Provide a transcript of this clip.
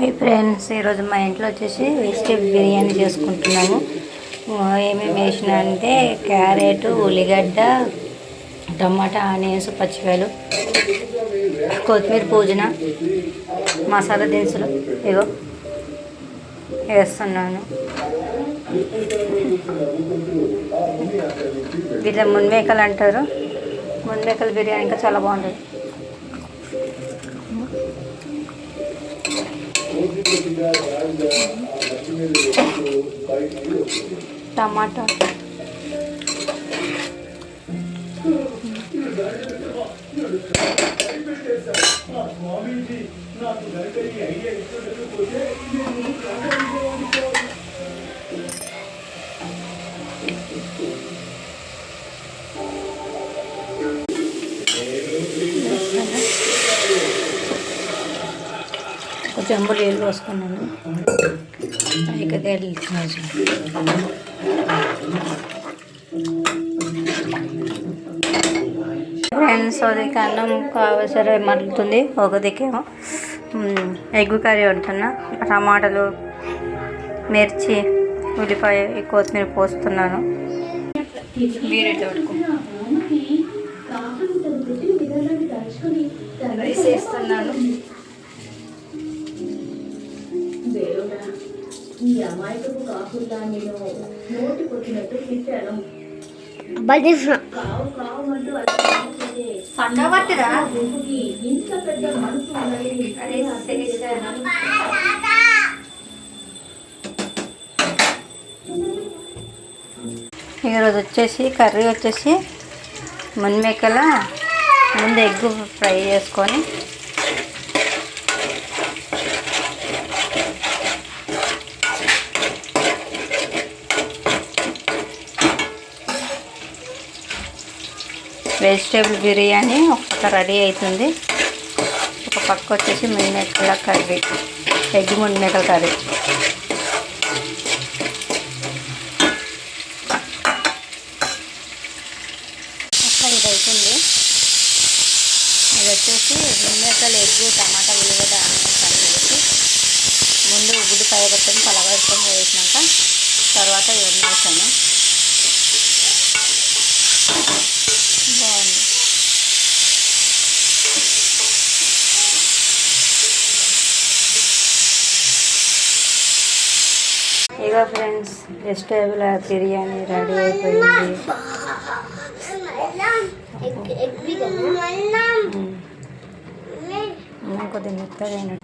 Hi friends ఈరోజు మా ఇంట్లో వచ్చేసి వెజిటేబుల్ బిర్యానీ చేసుకుంటున్నాము. ఏమేమి వేసిన అంటే క్యారెట్ ఉల్లిగడ్డ టమాటా ఆనియన్స్ పచ్చికాయలు కొత్తిమీర పుదీనా మసాలా దినుసులు ఇగో వేస్తున్నాను. వీళ్ళ మున్మేకలు అంటారు మున్మేకల బిర్యానీ ఇంకా చాలా బాగుంటుంది. టమాటా. ఒక చెంబు నీళ్ళు పోసుకున్నాను. ఇక తెలుసు ఫ్రెండ్స్ అది అన్నం కావసరే మరుగుతుంది. ఒక దిక్కేమో ఎగ్ కర్రీ వండుతున్నా. టమాటాలు మిర్చి ఉల్లిపాయ ఈ కొత్తిమీర పోస్తున్నాను. మీరు రైస్ వేస్తున్నాను దేవుడా ఈ అమాయకపు కాకుల్లా నేను నోటికొచ్చినట్టు తిట్టాను. కావు కావు అంటూ అలసిపోతే పండబట్టిరా గుంపుకి ఇంత పెద్ద మనసు ఉందని అరే చేశాను ఈరోజు వచ్చేసి కర్రీ వచ్చేసి మున్మేకల ముందు ఎగ్ ఫ్రై చేసుకొని వెజిటేబుల్ బిర్యానీ ఒక పక్క రెడీ అవుతుంది ఒక పక్క వచ్చేసి మున్మేకల కర్రీ ఎగ్ మున్మేకల కర్రీ. అక్కడ ఇది అవుతుంది ఇది వచ్చేసి మున్మేకలు ఎగ్ టమాటా ఉల్లిగడ్డ అన్నీ ముందు ఉల్లిపాయ పెట్టుకొని పలగట్టుకొని వేసినాక తర్వాత ఇవన్నీ వేసాను ఇక ఫ్రెండ్స్ వెజిటేబుల్ బిర్యానీ రెడీ అయిపోయింది ఉమ్. అన్నం కొద్దిగా మెత్తగా అయినట్టు